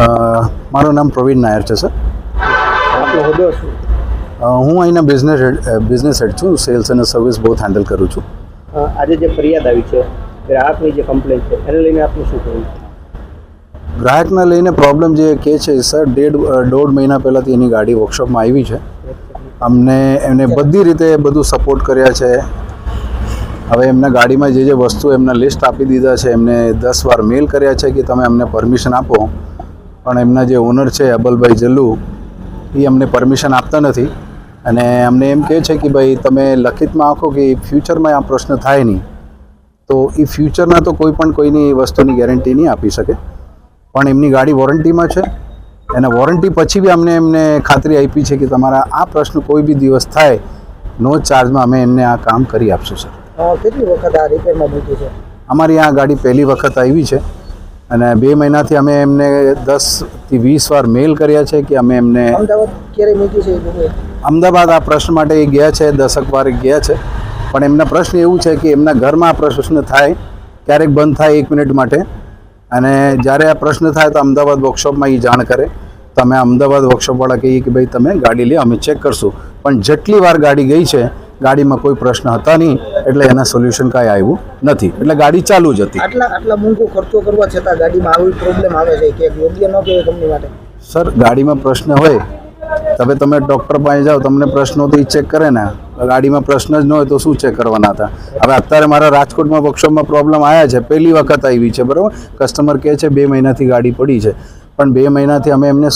મારું નામ પ્રવીણ નાયર છે સર. હું અહીંના બિઝનેસ બિઝનેસ હેડ છું. સેલ્સ અને સર્વિસ બોથ હેન્ડલ કરું છું. આજે જે ફરિયાદ આવી છે ગ્રાહકની જે કમ્પ્લેન છે એને લઈને આપનું શું કહેવું? ગ્રાહકને લઈને પ્રોબ્લેમ જે કે છે સર ડેઢ દોઢ મહિના પહેલાંથી એની ગાડી વર્કશોપમાં આવી છે. અમને એમને બધી રીતે બધું સપોર્ટ કર્યા છે. હવે એમના ગાડીમાં જે જે વસ્તુ એમના લિસ્ટ આપી દીધા છે એમને દસ વાર મેલ કર્યા છે કે તમે અમને પરમિશન આપો. પણ એમના જે ઓનર છે અબલભાઈ જલ્લુ એ અમને પરમિશન આપતા નથી. અને અમને એમ કહે છે કે ભાઈ તમે લખિતમાં આખો કે ફ્યુચરમાં આ પ્રશ્ન થાય નહીં તો એ ફ્યુચરના તો કોઈ પણ કોઈની વસ્તુની ગેરંટી નહીં આપી શકે. પણ એમની ગાડી વોરંટીમાં છે. અને વોરંટી પછી બી અમને એમને ખાતરી આપી છે કે તમારા આ પ્રશ્ન કોઈ બી દિવસ થાય નો ચાર્જમાં અમે એમને આ કામ કરી આપશું સર. કેટલી વખત આ રિપેરમાં મૂકી છે? અમારી આ ગાડી પહેલી વખત આવી છે. અને બે મહિનાથી અમે એમને દસથી વીસ વાર મેલ કર્યા છે કે અમે એમને અમદાવાદ આ પ્રશ્ન માટે એ ગયા છે દસક વાર ગયા છે. પણ એમના પ્રશ્ન એવું છે કે એમના ઘરમાં આ પ્રશ્ન થાય ક્યારેક બંધ થાય એક મિનિટ માટે. અને જ્યારે આ પ્રશ્ન થાય તો અમદાવાદ વર્કશોપમાં એ જાણ કરે. તમે અમદાવાદ વર્કશોપવાળા કહીએ કે ભાઈ તમે ગાડી લે અમે ચેક કરશું. પણ જેટલી વાર ગાડી ગઈ છે ગાડીમાં કોઈ પ્રશ્ન હતા નહીં એટલે એના સોલ્યુશન કાંઈ આવ્યું નથી. એટલે ગાડી ચાલુ જ હતી. આટલા આટલા મોંઘો ખર્ચો કરવા છતાં ગાડીમાં આવી પ્રોબ્લેમ આવે છે કે યોગ્ય ન કહેવાય કંપની માટે? સર ગાડીમાં પ્રશ્ન હોય. તમે તમે ડૉક્ટર પાસે જાઓ તમને પ્રશ્નો તો એ ચેક કરે ને. ગાડીમાં પ્રશ્ન જ ન હોય તો શું ચેક કરવાના હતા? હવે અત્યારે મારા રાજકોટમાં વર્કશોપમાં પ્રોબ્લેમ આવ્યા છે. પહેલી વખત આવી છે બરાબર? કસ્ટમર કહે છે બે મહિનાથી ગાડી પડી છે. પણ બે મહિનાથી અમે એમને